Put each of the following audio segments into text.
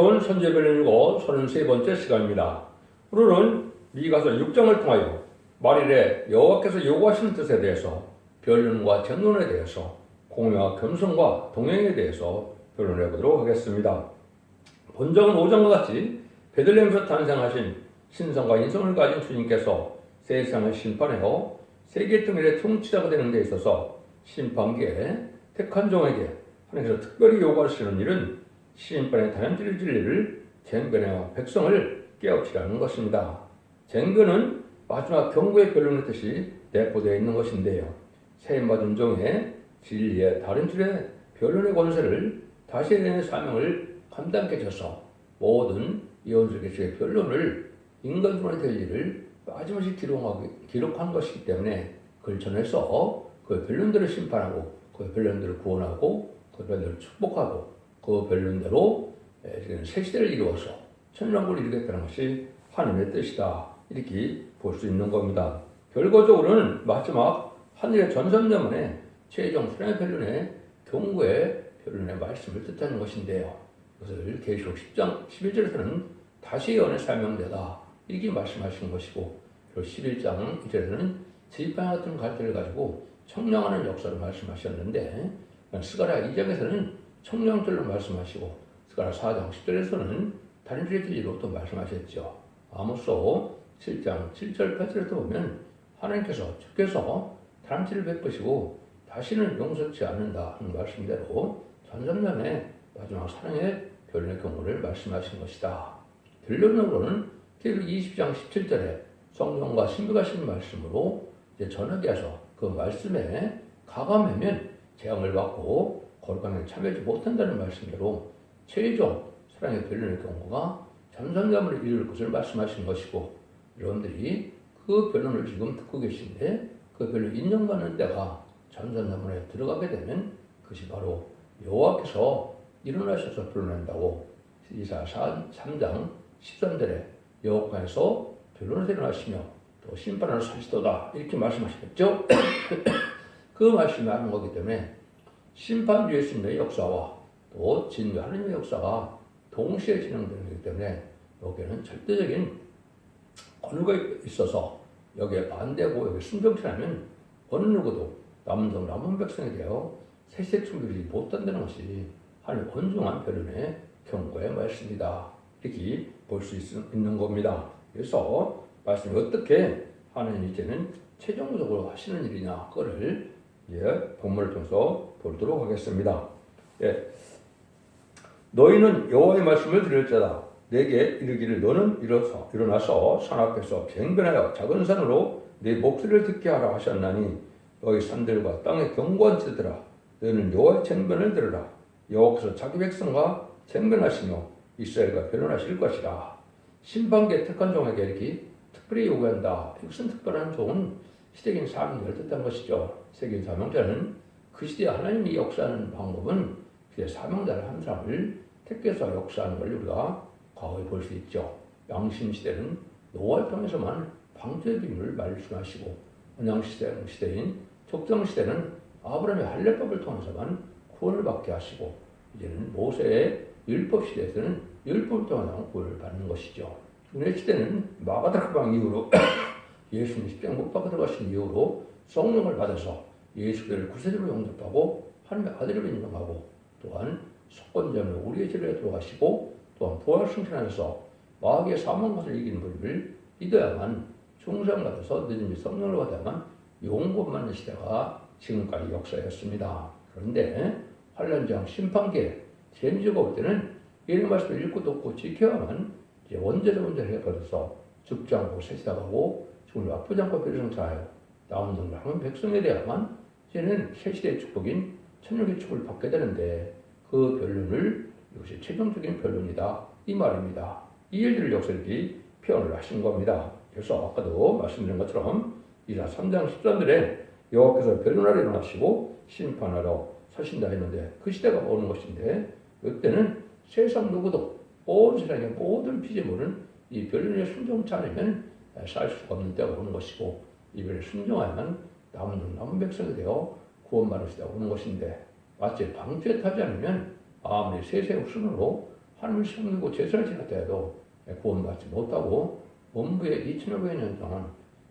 오늘 선제별론이고 33번째 시간입니다. 오늘은 미가서 6장을 통하여 말일에 여호와께서 요구하시는 뜻에 대해서 변론과 전론에 대해서 공유와 겸손과 동행에 대해서 변론해 보도록 하겠습니다. 본정은 5장과 같이 베들레헴에서 탄생하신 신성과 인성을 가진 주님께서 세상을 심판하여 세계 통일의 통치자가 되는 데 있어서 심판기에 택한 종에게 하나님께서 특별히 요구하시는 일은 심판의 다연질의 진리를 쟁변하여 백성을 깨우치라는 것입니다. 쟁변은 마지막 경고의 변론의 뜻이 내포되어 있는 것인데요. 세임받은 종의 진리의 다른 줄의 변론의 권세를 다시 내는 사명을 감당케 해줘서 모든 이혼술계수의 변론을 인간들한테 될 일을 빠짐없이 기록하고, 기록한 것이기 때문에 그걸 전해서 그 변론들을 심판하고 그 변론들을 구원하고 그 변론들을 축복하고 그 변론대로 에, 지금 새 시대를 이루어서 천년왕국을 이루겠다는 것이 하나님의 뜻이다 이렇게 볼 수 있는 겁니다. 결과적으로는 마지막 하늘의 전선자문의 최종 수련의 변론의 경고의 변론의 말씀을 뜻하는 것인데요. 그것을 계시록 10장 11절에서는 다시 연의 사명되다 이렇게 말씀하신 것이고 그리고 11장 1절에서는 지팡이 같은 갈대를 가지고 청량하는 역사를 말씀하셨는데 스가랴 2장에서는 청량절로 말씀하시고 스가랴 4장 10절에서는 다른 진리로 또 말씀하셨죠. 아모스 7장 7절 8절에 또 보면 하나님께서 주께서 다람쥐를 베푸시고 다시는 용서치 않는다 하는 말씀대로 전전면에 마지막 사랑의 결론의 경우를 말씀하신 것이다. 결론으로는 계속 20장 17절에 성령과 신비가 신 말씀으로 이제 전하게 해서 그 말씀에 가감하면 재앙을 받고 거룩함에 참여하지 못한다는 말씀대로 최종 사랑의 변론의 경우가 전선감을 이룰 것을 말씀하신 것이고 여러분들이 그 변론을 지금 듣고 계신데 그 변론 인정받는 때가 전선자문에 들어가게 되면 그것이 바로 여호와께서 일어나셔서 변론한다고 이사 3장 13절에 여호와께서 변론을 일어나시며 또 심판을 사시도다 이렇게 말씀하시겠죠. 그 말씀이 하는 거기 때문에 심판주 예수님의 역사와 또 진주 하나님의 역사가 동시에 진행되는 거기 때문에 여기에는 절대적인 권위가 있어서 여기에 반대고 여기 순종치 않으면 어느 누구도 남성 남은 백성에 대하여 세세 충돌이 못한다는 것이 하나님의 건중한 변론의 경고의 말씀이다. 이렇게 볼 수 있는 겁니다. 그래서 말씀이 어떻게 하나님 이제는 최종적으로 하시는 일이냐 그거를 예, 본문을 통해서 보도록 하겠습니다. 예. 너희는 여호와의 말씀을 들을 자다. 내게 이르기를 너는 일어서 일어나서 산 앞에서 쟁변하여 작은 산으로 내 목소리를 듣게 하라 하셨나니 너희 산들과 땅의 경고한 자들아 너희는 여호와의 쟁변을 들으라 여호와께서 자기 백성과 쟁변하시며 이스라엘과 변론하실 것이라 신방계 택한 종에게 이렇게 특별히 요구한다. 이것은 특별한 종은 시대적인 사명을 뜻한 것이죠. 세계인 사명자는 그 시대에 하나님이 역사하는 방법은 그의 사명자를 한 사람을 택해서 역사하는 걸 우리가 과거에 볼 수 있죠. 양심 시대는 노아를 통해서만 방주의 비밀을 말씀하시고 언양 시대 시대인 족정 시대는 아브라함의 할례법을 통해서만 구원을 받게 하시고 이제는 모세의 율법 시대에서는 율법을 통해서 구원을 받는 것이죠. 은혜 시대는 마가다락방 이후로 예수님 십자가 못 박아 들어가신 이후로 성령을 받아서 예수를 구세주로 영접하고 하나님의 아들을 인정하고 또한 속건자는 우리의 죄를 들어가시고 또한 부활 승천하셔서 마귀의 사망 것을 이기는 법을 믿어야만 충성받아서 늦은지 성령을 받아야만 받는 시대가 지금까지 역사였습니다. 그런데 환란장 심판계 재미지가 올 때는 이런 말씀을 읽고 듣고 지켜야만 이제 원죄를 원죄를 해버려서 죽지 않고 세시다가고 아프지 않고 별성사하여 남은 동 남은 백성에 대하만 이제는 새시대의 축복인 천년의 축복을 받게 되는데 그 변론을 이것이 최종적인 변론이다 이 말입니다. 이 일들을 역설기 표현을 하신 겁니다. 그래서 아까도 말씀드린 것처럼 이사 3장 13절에 여호와께서 변론하러 일어나시고 심판하러 서신다 했는데 그 시대가 오는 것인데 이때는 세상 누구도 온 세상의 모든 피조물은 이 변론에 순종치 않으면 살 수가 없는 때가 오는 것이고 이 변에 순종하면 남은 남은 백성이 되어 구원받을 시대가 오는 것인데 마치 방주에 타지 않으면 아무리 세세 웃음으로 하나님을 섬기고 제사를 지냈다 해도 구원받지 못하고 원부에 2,500여 년 동안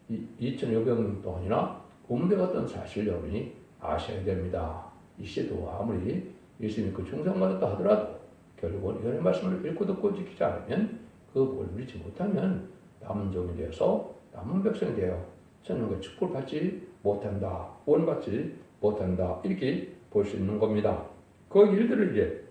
2,500년 동안이나 공대갔던 사실 여러분이 아셔야 됩니다. 이 시대도 아무리 예수 믿고 충성받았다 하더라도 결국은 이런 말씀을 읽고 듣고 지키지 않으면 그뭘 누리지 못하면 남은 종이 되어서 남은 백성이 되어 천국의 축복을 받지 못한다. 원받지 못한다. 이렇게 볼 수 있는 겁니다. 그 일들을 이제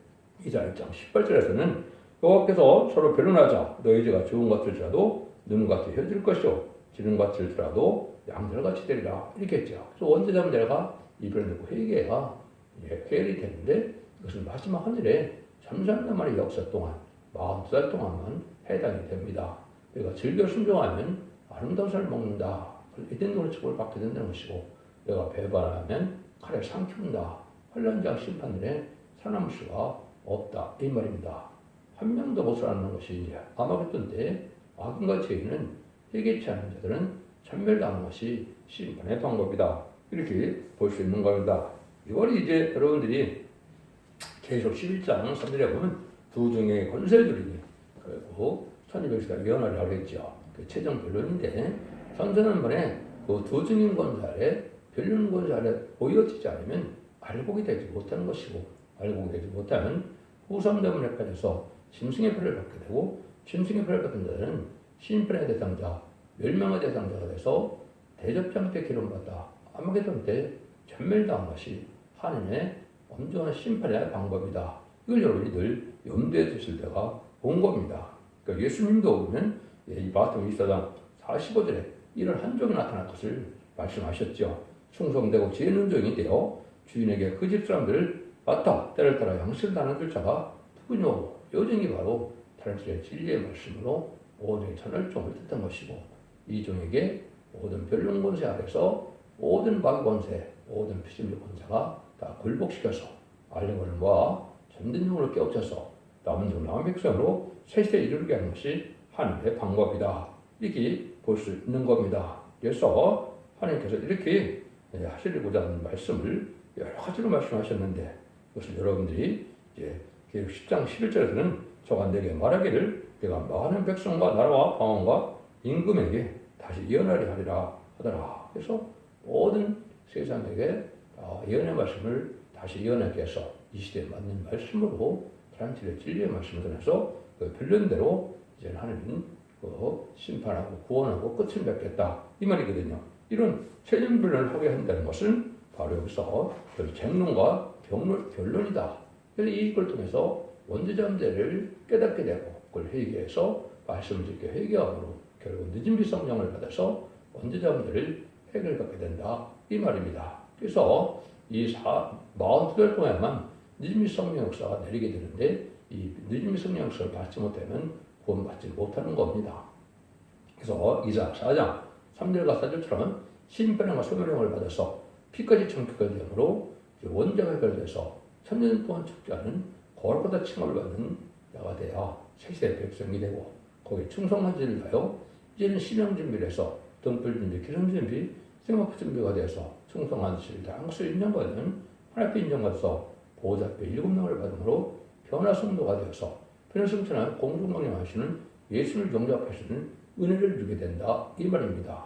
이자 1장 18절에서는 여호와께서 서로 변론하자 너희 죄가 좋은 것들이라도 눈같이 헤어질 것이요 지는 것들이라도 양들같이 되리라 이렇게 했죠. 그래서 내가 이별을 내고 회개가 예, 해결이 되는데 이것은 마지막 하늘에 33년 만의 역사 동안 42살 동안만 해당이 됩니다. 내가 즐겨 순종하면 아름다운 살 먹는다. 에덴 노릇을 받게 된다는 것이고 내가 배반하면 칼에 삼킨다. 환란자 심판일에 살아남을 수가 없다. 이 말입니다. 한 명도 못 살아남는 것이 아마겟돈 때 악인과 죄인은 회개치 않은 자들은 전멸당하는 것이 심판의 방법이다. 이렇게 볼 수 있는 겁니다. 이걸 이제 여러분들이 계속 11장 3절에 보면 두 종의 권세들이 결국 1200시간 면허를 하려 했죠. 그 최종 변론인데 선선한번에 그 두 증인 권사의 변론 권사의 보여지지 않으면 알고이 되지 못하는 것이고 알고이 되지 못한 후삼자문 헷갈려서 심승의 표를 받게 되고 심승의 표를 받은 자는 심판의 대상자, 멸망의 대상자가 돼서 대접장 때 기름받다 아마겟돈 때 전멸당한 것이 하나님의 엄중한 심판의 방법이다. 이걸 여러분이 늘 염두에 두실 때가 온 겁니다. 그러니까 예수님도 보면 예, 이 마태복음 24장 45절에 이런 한 종이 나타날 것을 말씀하셨죠. 충성되고 지혜 있는 종이 되어 주인에게 그 집 사람들을 맡아 때를 따라 양식을 나눠줄 자가 누구뇨? 요정이 바로 다른들의 진리의 말씀으로 오늘 천을 종을 뜻한 것이고 이 종에게 모든 변론 권세 아래서 모든 마귀 권세, 모든 피심리 권세가 다 굴복시켜서 알령을 모아 전된 용을 깨우쳐서 남은 종 남은 백성으로 세시대 이르게 하는 것이 하나님의 방법이다. 이렇게 볼 수 있는 겁니다. 그래서 하나님께서 이렇게 하시고자 하는 말씀을 여러 가지로 말씀하셨는데 그것을 여러분들이 이제 10장 11절에서는 저가 내게 말하기를 내가 많은 백성과 나라와 방언과 임금에게 다시 예언하리 하리라 하더라. 그래서 모든 세상에게 예언의 말씀을 다시 예언하게 해서 이 시대에 맞는 말씀으로 트란티의 진리의 말씀을 전해서 그 변론대로 이제 하나님은 그 심판하고 구원하고 끝을 맺겠다 이 말이거든요. 이런 변론을 하게 한다는 것은 바로 여기서 그 쟁론과 경론, 결론이다. 그래서 이걸 통해서 원죄자문제를 깨닫게 되고 그걸 회개해서 말씀을 듣게 회개함으로 결국 늦은 비 성령을 받아서 원죄자문제를 해결받게 된다. 이 말입니다. 그래서 이 42달 동안만 늦은 비 성령 역사가 내리게 되는데 이 늦은 비 성령 역사를 받지 못하면 구원받지 못하는 겁니다. 그래서 이사 4장 3절과 4절처럼 심판과 소멸령을 받아서 피까지 청피까지 되므로 원자가 해결돼서 천년 동안 죽지 않은 거울보다 칭을 받는 자가 되어 세세 백성이 되고 거기에 충성한 지를 하여 이제는 신앙 준비를 해서 등불 준비, 기름 준비, 생업 준비가 되어서 충성한 지를 당수 인정받는 하나님 인정받아서 보호자 앞에 일곱 명을 받음으로 변화 성도가 되어서 변화성천한 공중강령하시는 예수를 영접하시는 은혜를 주게 된다 이 말입니다.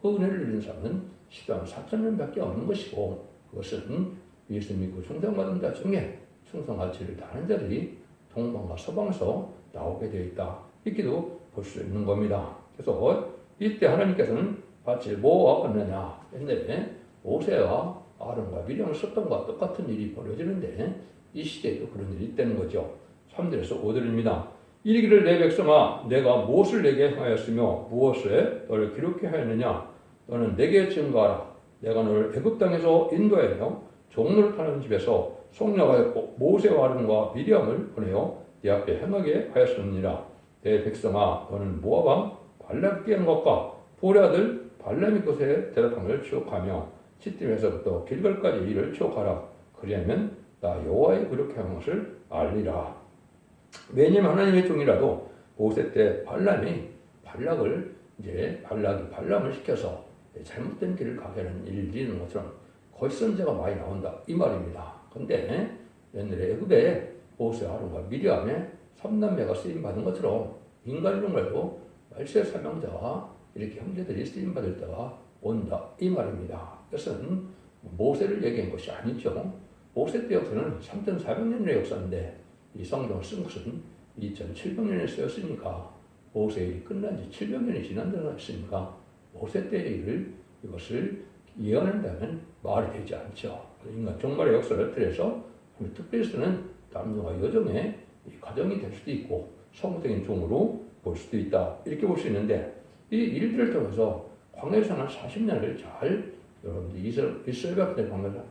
그 은혜를 누리는 사람은 시간 4천 년밖에 없는 것이고 그것은 예수 믿고 충성받은 자 중에 충성할 지를 다하는 자들이 동방과 서방에서 나오게 되어 있다. 이렇게도 볼 수 있는 겁니다. 그래서 이때 하나님께서는 마치 뭐와 같느냐 옛날에 모세와 아론과 미령을 썼던 것과 똑같은 일이 벌어지는데 이 시대에도 그런 일이 있다는 거죠. 3절에서 5절입니다. 이르기를 내 백성아 내가 무엇을 내게 하였으며 무엇을 너를 기록해 하였느냐 너는 내게 증거하라 내가 너를 애굽 땅에서 인도하여 종로를 타는 집에서 속량하였고 모세와 아론과 미리암을 보내어 네 앞에 행하게 하였느니라 내 백성아 너는 모압 왕 발람께 한 것과 보레 아들 발람의 것에 대답함을 추억하며 시팀에서부터 길갈까지 이를 추억하라 그리하면 나 여호와의 그렇게 한 것을 알리라 왜냐면 하나님의 종이라도 모세 때 발람이 발락을 이제 발락이 발람을 시켜서 잘못된 길을 가게 하는 일이 있는 것처럼 거짓 선제가 많이 나온다 이 말입니다. 근데 옛날에 애굽에 모세 아론과 미리암의 삼남매가 쓰임 받은 것처럼 인간론 말고 말세 사명자와 이렇게 형제들이 쓰임 받을 때가 온다 이 말입니다. 이것은 모세를 얘기한 것이 아니죠. 모세 때 역사는 3,400년의 역사인데 이 성경을 쓴 것은 2,700년에 쓰였으니까 모세의 일이 끝난 지 700년이 지난다고 했으니까 모세 때의 일을 이것을 예언한다면 말이 되지 않죠. 인간 종말의 역사를 틀어서 특별히 쓰는 남녀와 여정의 이 과정이 될 수도 있고 성적인 종으로 볼 수도 있다. 이렇게 볼 수 있는데 이 일들을 통해서 한 40년을 잘 여러분들 이스라엘 백성들 광야에서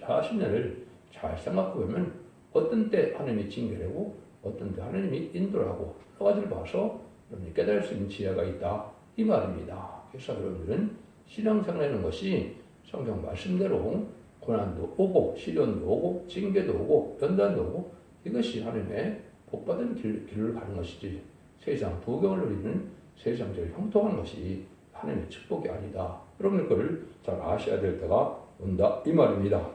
40년을 잘 생각해 보면 어떤 때 하나님이 징계하고 어떤 때 하나님이 인도를 하고 여러 가지를 봐서 여러분이 깨달을 수 있는 지혜가 있다. 이 말입니다. 그래서 여러분들은 신앙생활하는 것이 성경 말씀대로 고난도 오고 시련도 오고 징계도 오고 연단도 오고 이것이 하나님의 복받은 길, 길을 가는 것이지 세상 부경을 누리는 세상적으로 형통하는 것이 하나님의 축복이 아니다. 여러분 그걸 잘 아셔야 될 때가 온다 이 말입니다.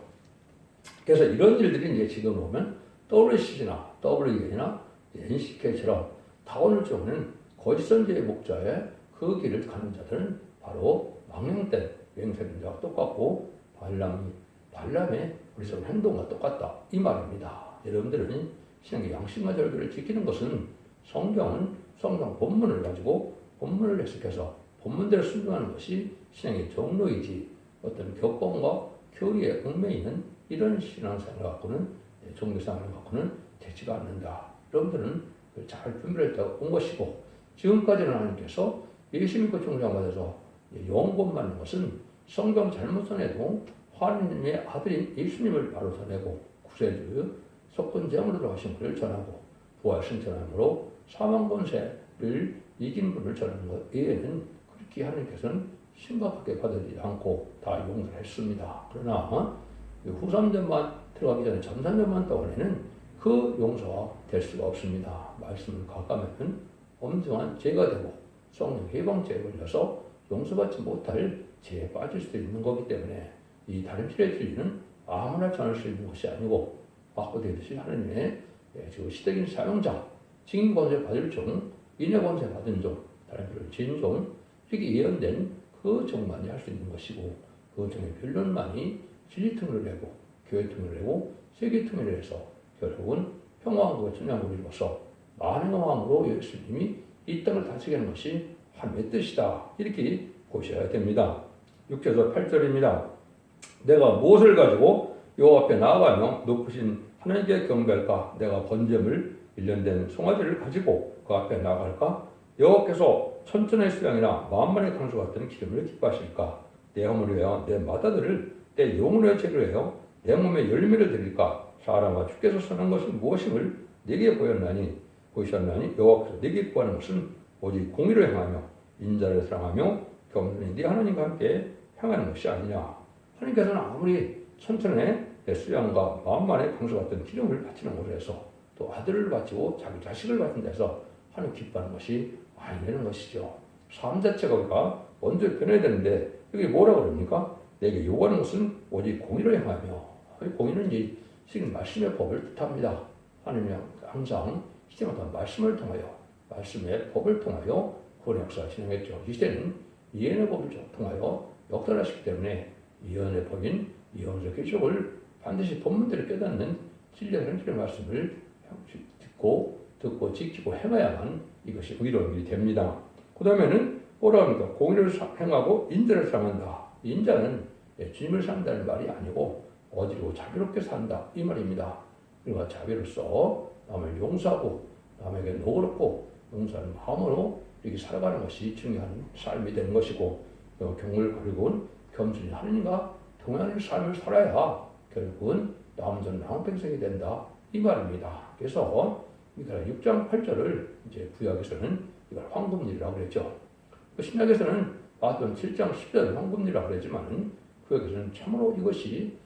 그래서 이런 일들이 이제 지금 보면 WCG나 WE나 NCK처럼 타원을 쪼는 거짓 선지의 목자의 그 길을 가는 자들은 바로 망령된 맹세인자와 똑같고 발람이 발람의 우리처럼 행동과 똑같다 이 말입니다. 여러분들은 신앙의 양심과 절규를 지키는 것은 성경은 성경 본문을 가지고 본문을 해석해서 본문대로 순종하는 것이 신앙의 종로이지 어떤 격언과 교리에 얽매 있는 이런 신앙생활을 갖고는 종교생활을 갖고는 되지가 않는다. 여러분들은 잘 때가 온 것이고 지금까지는 하나님께서 예수 믿고 종장받아서 영권 받는 것은 성경 잘못 전해도 하나님의 아들인 예수님을 바로 전하고 구세주 석권제물로 들어가신 그를 전하고 부활신 전함으로 사망 권세를 이긴 분을 전하는 것 외에는 그렇게 하나님께서는 심각하게 받아들이지 않고 다 용서를 했습니다. 그러나 후삼전만 들어가기 전에 전산전만 떠올리는 그 용서가 될 수가 없습니다. 말씀을 가까면 엄중한 죄가 되고 성령 해방죄에 걸려서 용서받지 못할 죄에 빠질 수도 있는 거기 때문에 이 다른 필의 진리는 아무나 전할 수 있는 것이 아니고 아까 되듯이 하나님의 예, 시대인 사용자, 증인 권세 받을 종, 인여 권세 받은 종, 다른 필요 진종 이렇게 예언된 그 종만이 할 수 있는 것이고 그 종의 변론만이 진리 통일을 내고 교회 통일을 내고 세계 통일을 해서 결국은 평화왕국의 천냥국을 이루어서 많은 왕으로 예수님이 이 땅을 다스리게 하는 것이 하나님의 뜻이다. 이렇게 보셔야 됩니다. 6절에서 8절입니다. 내가 무엇을 가지고 요 앞에 나아가며 높으신 하나님께 경배할까? 내가 번제물 일련된 송아지를 가지고 그 앞에 나아갈까? 여호와께서 천천의 수양이나 만만의 강수 같은 기름을 기뻐하실까? 내 허물을 위하여 내 마다들을 내 영혼의 죄를 위하여 내 몸에 열매를 드릴까? 사람아 주께서 선한 것이 무엇임을 내게 보였나니 보이셨나니 여호와께서 내게 구하는 것은 오직 공의를 행하며 인자를 사랑하며 겸손히 네 하나님과 함께 행하는 것이 아니냐. 하나님께서는 아무리 천천의 내 수양과 마음만의 강수 같은 기름을 바치는 곳에 서또 아들을 바치고 자기 자식을 바친 데서 하나님 기뻐하는 것이 아니라는 것이죠. 삶 자체가 우리가 먼저 변해야 되는데 여기 뭐라 그럽니까? 내게 요구하는 것은 오직 공의를 행하며 공의는 이제 지금 말씀의 법을 뜻합니다. 하나님이 항상 시대마다 말씀을 통하여 말씀의 법을 통하여 구원 역사를 진행했죠. 이 시대는 예언의 법을 통하여 역사를 하시기 때문에 예언의 법인 예언적 기적을 반드시 본문대로 깨닫는 진리의 현실의 말씀을 듣고 듣고 지키고 행해야만 이것이 의로운 일이 됩니다. 그 다음에는 합니까? 공의를 행하고 인자를 사랑한다. 인자는 예, 주님을 산다는 말이 아니고 어디로 자비롭게 산다 이 말입니다. 그러니까 자비로서 남을 용서하고 남에게 노그럽고 용서하는 마음으로 이렇게 살아가는 것이 중요한 삶이 되는 것이고 경을 그리고 겸손히 하느님과 동행하는 삶을 살아야 결국은 남전 낭팽생이 된다 이 말입니다. 그래서 그러니까 6장 8절을 이제 구약에서는 이걸 황금일이라고 그랬죠. 그 신약에서는 봤던 7장 10절 황금일이라고 그랬지만 구약에서는 참으로 이것이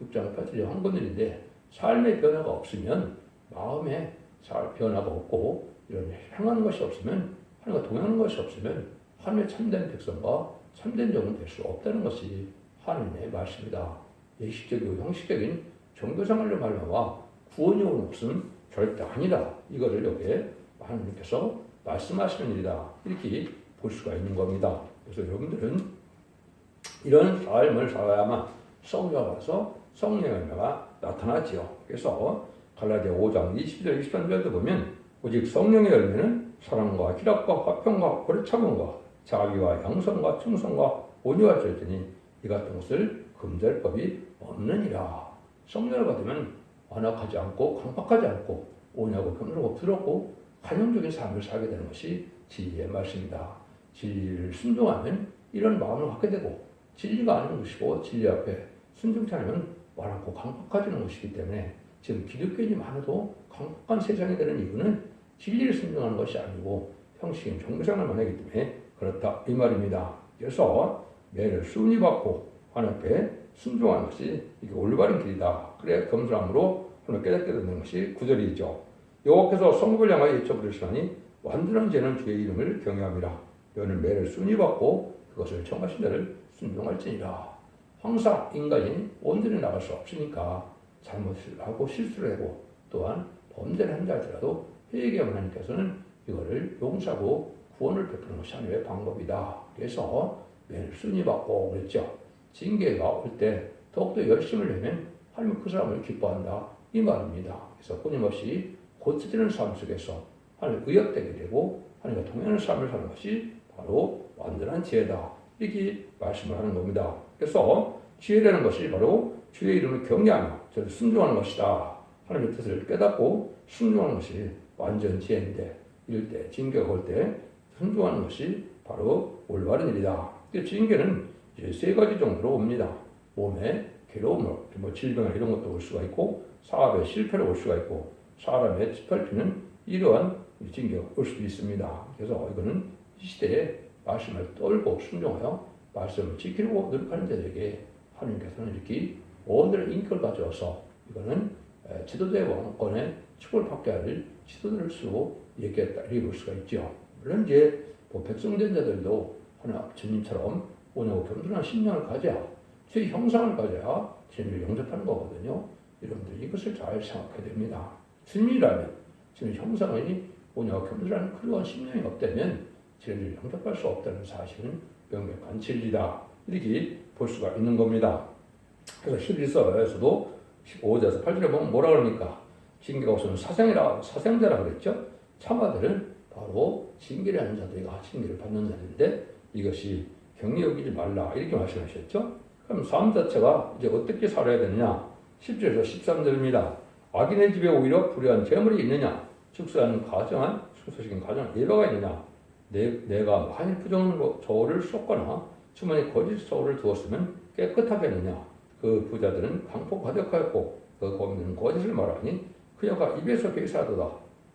6장 8절의 황금일인데 삶의 변화가 없으면 마음에 살 변화가 없고 이런 행하는 것이 없으면 하나님과 동행하는 것이 없으면 하나님의 참된 백성과 참된 종은 될 수 없다는 것이 하나님의 말씀이다. 예식적이고 형식적인 종교생활로 말미암아 구원이 것은 절대 아니다. 이거를 여기에 하나님께서 말씀하시는 일이다. 이렇게 볼 수가 있는 겁니다. 그래서 여러분들은 이런 삶을 살아야만 성령을 와서 성령의 열매가 나타나지요. 그래서 갈라디아 5장 20절 23절도 보면 오직 성령의 열매는 사랑과 희락과 화평과 참음과 자비와 양성과 충성과 온유와 절제니 이 같은 것을 금될 법이 없느니라. 성령을 받으면 완악하지 않고 강박하지 않고 온유하고 겸손하고 부드럽고 환영적인 삶을 살게 되는 것이 진리의 말씀이다. 진리를 순종하면 이런 마음을 갖게 되고 진리가 아닌 것이고 진리 앞에 순종치 않으면 완악고 강박해지는 것이기 때문에 지금 기독교인이 많아도 강박한 세상이 되는 이유는 진리를 순종하는 것이 아니고 형식인 종교생활만 하기 때문에 그렇다 이 말입니다. 그래서 매를 순위 받고 하나님 앞에 순종하는 것이 이게 올바른 길이다. 그래 겸손함으로 하나님 깨닫게 되는 것이 구절이죠. 여호와께서 성국을 향하여 여쭤부르시니 완전한 죄는 주의 이름을 경외함이라. 너는 매를 순위 받고 그것을 정하신 대를 순종할지니라. 항상 인간이 온전히 나갈 수 없으니까 잘못을 하고 실수를 하고 또한 범죄를 한다 할지라도 회개하면 하나님께서는 이거를 용서하고 구원을 베푸는 것이 하나님의 방법이다. 그래서 매를 순위 받고 그랬죠. 징계가 올 때 더욱더 열심을 내면 하나님 그 사람을 기뻐한다. 이 말입니다. 그래서 끊임없이 고쳐지는 삶 속에서 하나님 의역되게 되고 하나님과 동행하는 삶을 사는 것이 바로 완전한 지혜다. 이렇게 말씀을 하는 겁니다. 그래서 지혜라는 것이 바로 주의 이름을 경외하며 저를 순종하는 것이다. 하나님의 뜻을 깨닫고 순종하는 것이 완전 지혜인데 이럴 때 징계가 올때 순종하는 것이 바로 올바른 일이다. 그 징계는 이제 세 가지 정도로 옵니다. 몸에 괴로움을, 뭐 질병 이런 것도 올 수가 있고 사업에 실패를 올 수가 있고 사람의 짓밟히는 이러한 징계가 올 수도 있습니다. 그래서 이거는 이 시대에 말씀을 떨고 순종하여 말씀을 지키려고 노력하는 자들에게 하나님께서는 이렇게 온전한 인격을 가져와서 이거는 지도자의 왕권의 축을 받게 할 지도자를 쓰고 이렇게 볼 수가 있죠. 물론 이제 뭐 백성된 자들도 하나 주님처럼 오냐고 겸손한 신령을 가져야 제 형상을 가져야 주님을 영접하는 거거든요. 여러분들 이것을 잘 생각해야 됩니다. 주님이라면 주님 형상이 오냐고 겸손한 그러한 신령이 없다면 주님을 영접할 수 없다는 사실은 명백한 진리다. 이렇게 볼 수가 있는 겁니다. 그래서 히브리서에서도 15절에서 8절에 보면 뭐라 그럽니까? 징계가 우선 사생이라, 사생자라 그랬죠? 참아들은 바로 징계를 하는 자들이가 징계를 받는 자들인데 이것이 경리 여기지 말라. 이렇게 말씀하셨죠? 그럼 삶 자체가 이제 어떻게 살아야 되느냐? 10절에서 13절입니다. 악인의 집에 오히려 불의한 재물이 있느냐? 축소하는 가정한, 축소시킨 가정 예배가 있느냐? 내, 내가 만일 부정한 저울을 쏟거나 주머니 거짓 저울을 두었으면 깨끗하겠느냐? 그 부자들은 강포 가득하였고 그 고민은 거짓을 말하니 그녀가 입에서 괴사하도다.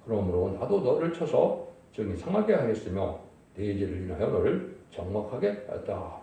그러므로 나도 너를 쳐서 정이 상하게 하였으며 내 죄를 인하여 너를 정막하게 하였다.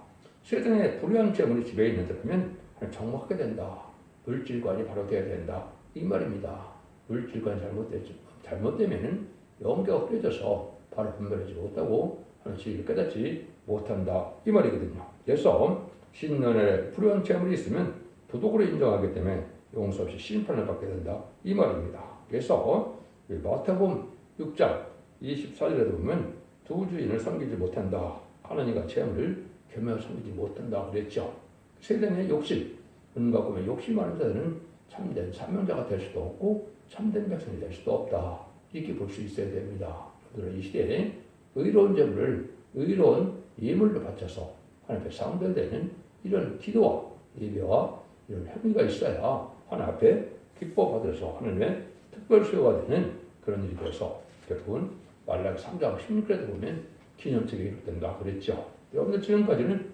세상에 불의한 재물이 집에 있는데 보면 정막하게 된다. 물질관이 바로 돼야 된다. 이 말입니다. 물질관이 잘못되지, 잘못되면은 영계가 흐려져서 바로 분별하지 못하고 하는 진리를 깨닫지 못한다. 이 말이거든요. 그래서 신년에 불의한 재물이 있으면 도덕으로 인정하기 때문에 용서 없이 심판을 받게 된다. 이 말입니다. 그래서 마태복음 6장 24절에도 보면 두 주인을 섬기지 못한다. 하나님과 재물을 겸하여 섬기지 못한다. 그랬죠. 세상의 욕심, 은과 꿈에 욕심 많은 자들은 참된 사명자가 될 수도 없고 참된 백성이 될 수도 없다. 이렇게 볼 수 있어야 됩니다. 그들은 이 시대에 의로운 재물을 의로운 예물로 바쳐서 하나님 앞에 상대되는 이런 기도와 예배와 이런 행위가 있어야 하나님 앞에 기뻐 받아서 하나님의 특별 수요가 되는 그런 일이 돼서 결국은 말라기 3장 16절에 보면 기념책이 기록된다 그랬죠. 여러분들 지금까지는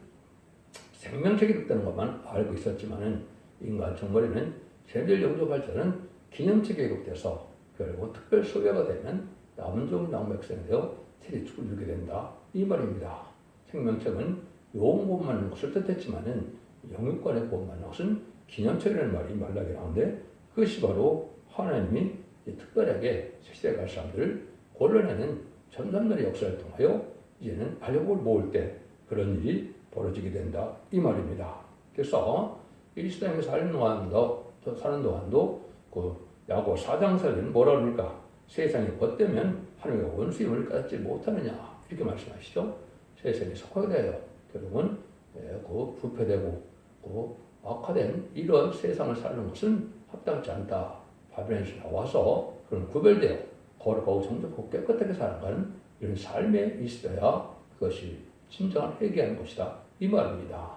생명책이 기록되는 것만 알고 있었지만은 인간 정거리는 죄를 영접할 때는 기념책이 기록돼서 결국 특별 소유가 되면 남은 종 남은 백성이 되어 세리 축을 주게 된다. 이 말입니다. 생명책은 영혼만 것을 뜻했지만은 영육관의 본만 것은 기념책이라는 말이 말라기 나오는데 그것이 바로 하나님이 특별하게 시대에 갈 사람들을 골라내는 전담들의 역사를 통하여 이제는 알력을 모을 때 그런 일이 벌어지게 된다. 이 말입니다. 그래서 이 시대에 사는 동안도, 사는 동안도 그 야고 사장설은 뭐라 그럽니까? 세상에 벗되면 하나님의 원수임을 깨닫지 못하느냐 이렇게 말씀하시죠. 세상에 속하게 되어 결국은 예, 그 부패되고 그 악화된 이런 세상을 사는 것은 합당치 않다. 바벨에서 나와서 그런 구별되어 거룩하고 정직하고 깨끗하게 살아가는 이런 삶에 있어야 그것이 진정한 회개하는 것이다. 이 말입니다.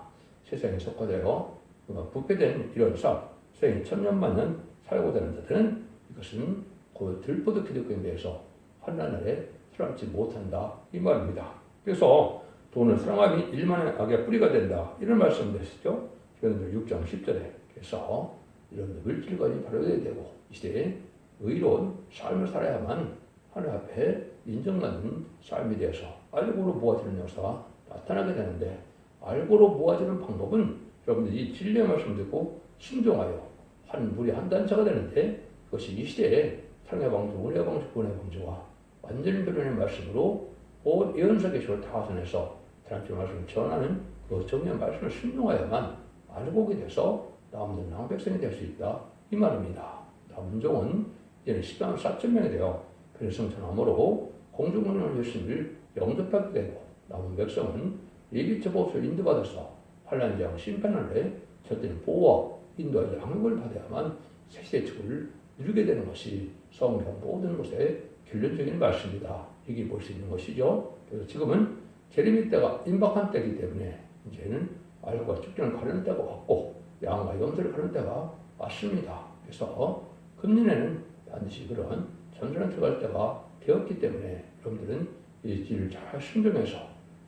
세상에 속하되어 부패된 이런 삶, 세상에 천년만년 살고 되는 자들은 이것은 그 들보드 기독교에 대해서 환란을 사랑치 못한다. 이 말입니다. 그래서 돈을 사랑함이 일만의 악의 뿌리가 된다. 이런 말씀 되시죠? 그런데 6장 10절에 그래서 이런 물질관이 발효돼야 되고 이 시대에 의로운 삶을 살아야만 하늘 앞에 인정받는 삶이 되어서 알고로 모아지는 역사가 나타나게 되는데 알고로 모아지는 방법은 여러분들이 이 진리의 말씀 듣고 순종하여 한 무리 한 단체가 되는데 그것이 이 시대에 상해 방주, 은혜 방주, 구원의 방주와 완전히 변론의 말씀으로 온 예언서 계시를 다화선해서 하나님의 말씀을 전하는 그 정리의 말씀을 순종하여만 알고 오게 돼서 남은 남 백성이 될 수 있다 이 말입니다. 남종은 이제는 10만 4천 명이 되어 그래서 전함으로 공중문을 열심을 영접하게 되고 남은 백성은 예비처법으로 인도받아서 환란 장 심판을 해 저때는 보호와 인도와 양육을 받아야만 새시대 축을 이루게 되는 것이 성경 모든 곳에 결론적인 말씀이다. 이게 볼수 있는 것이죠. 그래서 지금은 재림의 때가 임박한 때이기 때문에 이제는 알과 축전을 가르는 때가 왔고 양과 염소를 가르는 때가 왔습니다. 그래서 금년에는 반드시 그런 전전에 들어갈 때가 되었기 때문에 여러분들은 이 길을 잘 순종해서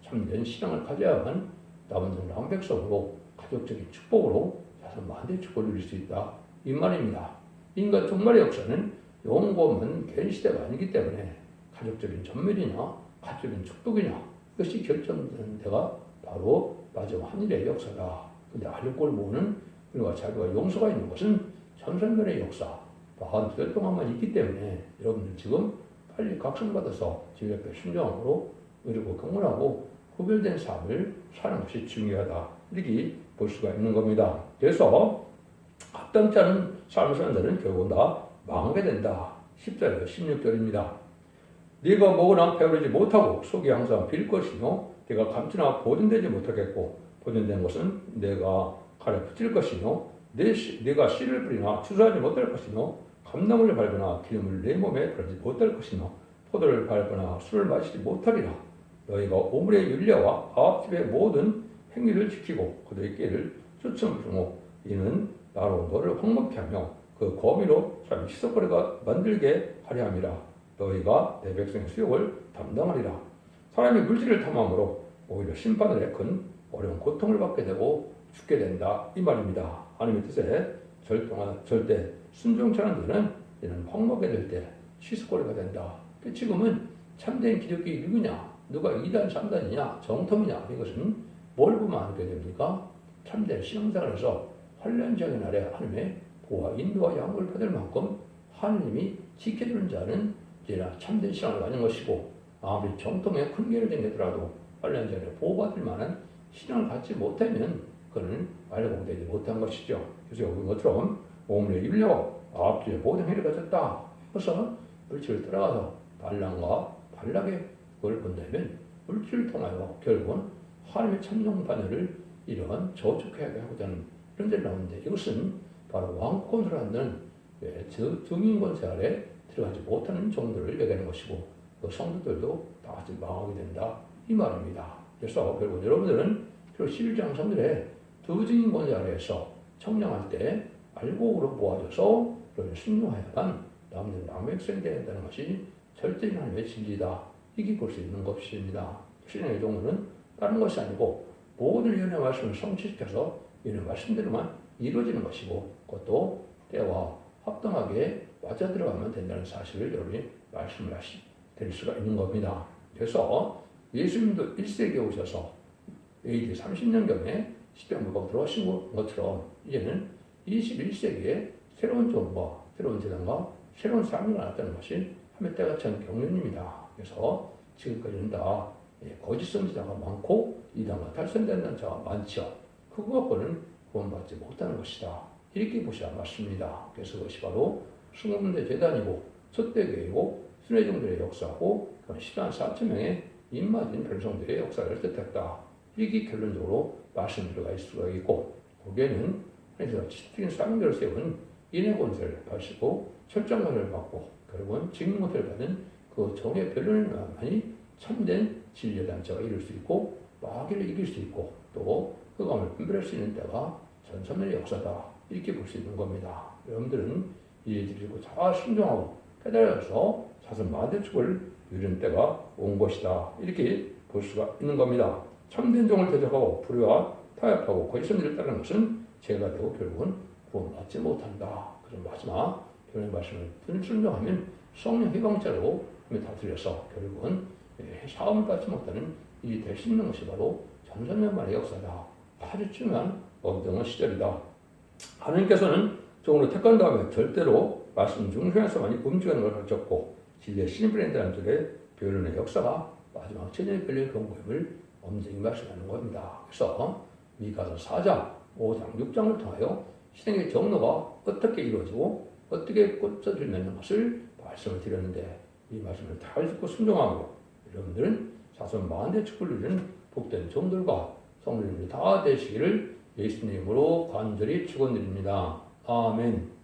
참된 신앙을 가져야만 남은 남 백성으로 가족적인 축복으로 자선 만대 축복을 누릴 수 있다. 이 말입니다. 인간 종말의 역사는 영원검은 개인 시대가 아니기 때문에 가족적인 전멸이냐 가족적인 축복이냐 이것이 결정되는 데가 바로 마지막 하늘의 역사다. 근데 알력골 모으는 그리고 자기가 용서가 있는 것은 전생전의 역사 42년 동안만 있기 때문에 여러분들 지금 빨리 각성받아서 옆에 순종으로 그리고 경건하고 구별된 삶을 사는 것이 중요하다. 이렇게 볼 수가 있는 겁니다. 그래서 합당치 않은 삶을 사는 자는 결국은 다 망하게 된다. 10절, 16절입니다. 네가 먹으나 배부르지 못하고 속이 항상 빌 것이며 네가 감추나 보존되지 못하겠고 보존된 것은 내가 칼에 붙일 것이며 내 씨, 내가 씨를 뿌리나 추수하지 못할 것이며 감나무를 밟거나 기름을 내 몸에 바르지 못할 것이며 포도를 밟거나 술을 마시지 못하리라. 너희가 오물의 윤례와 아합집의 모든 행위를 지키고 그들의 길을 쫓아오고 이는 나로 너를 황먹게 하며 그 거미로 사람이 시석거리가 만들게 하려 함이라. 너희가 내 백성의 수욕을 담당하리라. 사람이 물질을 탐함으로 오히려 심판을 해 큰 어려운 고통을 받게 되고 죽게 된다. 이 말입니다. 하나님의 뜻에 절동한 절대 순종치 않은 자는 이는 황먹게 될 때 시석거리가 된다. 그 지금은 참된 기독교 누구냐? 누가 2단 3단이냐? 정통이냐? 이것은 뭘 보면 알게 됩니까? 참된 신앙생활 에서 환란적인 날에 하나님의 보호와 인도와 양보를 받을 만큼 하나님이 지켜주는 자는 이제나 참된 신앙을 가진 것이고 아무리 정통에 큰 개를 쟁겼더라도 환란전에 보호받을 만한 신앙을 갖지 못하면 그는 알공되지 못한 것이죠. 그래서 여기 것처럼 오물의 윤례와 아합주의 모든 해를 가졌다. 그래서 물질을 따라가서 반란과 반락의 그걸 본다면 물질을 통하여 결국은 하나님의 참정 바늘을 이러한 저축하게 하고자 하는 이런 데를 나오는데 이것은 바로 왕권을 하는 예, 등인권 생활에 들어가지 못하는 정도를 얘기하는 것이고 그 성도들도 다 같이 망하게 된다 이 말입니다. 그래서 결국 여러분들은 11장 3절에 두 증인권 생활에서 청량할 때 알곡으로 모아져서 그를 순종하여만 남는 된다는 것이 절대적인 하나님의 진리다. 이게 볼 수 있는 것입니다. 신앙의 종은 다른 것이 아니고 모든 연의 말씀을 성취시켜서 이런 말씀대로만 이루어지는 것이고 그것도 때와 합당하게 맞아 들어가면 된다는 사실을 여러분이 말씀을 하시 될 수가 있는 겁니다. 그래서 예수님도 1세기에 오셔서 AD 30년경에 십자가에 들어가신 것처럼 이제는 21세기에 새로운 종과 새로운 재단과 새로운 삶이 나왔다는 것이 하면 때가 참 경륜입니다. 그래서 지금까지는 다 예, 거짓 선지자가 많고 이단과 탈선된 자가 많죠. 그거 갖고는 구원받지 못하는 것이다. 이렇게 보셔야 맞습니다. 그래서 그것이 바로 승군대 재단이고 첫대교이고 순회종들의 역사고 14만 4천 명의 입맞은 별성들의 역사를 뜻했다. 이게 결론적으로 말씀 들어가 있을 수가 있고 거기에는 그래서 쌍벽을 세운 인해권세를 바시고 철장관을 받고 결국은 직무를 받은 그 정의 변론만이 참된 진리의 단체가 이룰 수 있고 마귀를 이길 수 있고 또 흑암을 분별할 수 있는 때가 전선의 역사다 이렇게 볼 수 있는 겁니다. 여러분들은 이해드리고 잘 순종하고 깨달아서 자선 마대축을 누리는 때가 온 것이다 이렇게 볼 수가 있는 겁니다. 참된 종을 대적하고 불의와 타협하고 거짓선들을 따르는 것은 죄가 되고 결국은 구원받지 못한다. 그런 마지막 교회 말씀을 순종하면 성령 희망자로 다스려서 결국은 예, 사움을 받지 못하는 일이 될 수 있는 것이 바로 전선년만의 역사다. 아주 중요한 엉뚱한 시절이다. 하나님께서는 종으로 택한 다음에 절대로 말씀 중심에서만이 움직이는 걸 가르쳤고 진리의 신브랜드라는 줄의 변론의 역사가 마지막 천년의 변론의 경고임을 엄정히 말씀하는 겁니다. 그래서 미가서 4장, 5장, 6장을 통하여 신앙의 정로가 어떻게 이루어지고 어떻게 맺는 것을 말씀을 드렸는데 이 말씀을 잘 듣고 순종하고 여러분들은 자손 만대 축복을 누리는 복된 종들과 성도님들이 다 되시기를 예수님으로 간절히 축원드립니다. 아멘.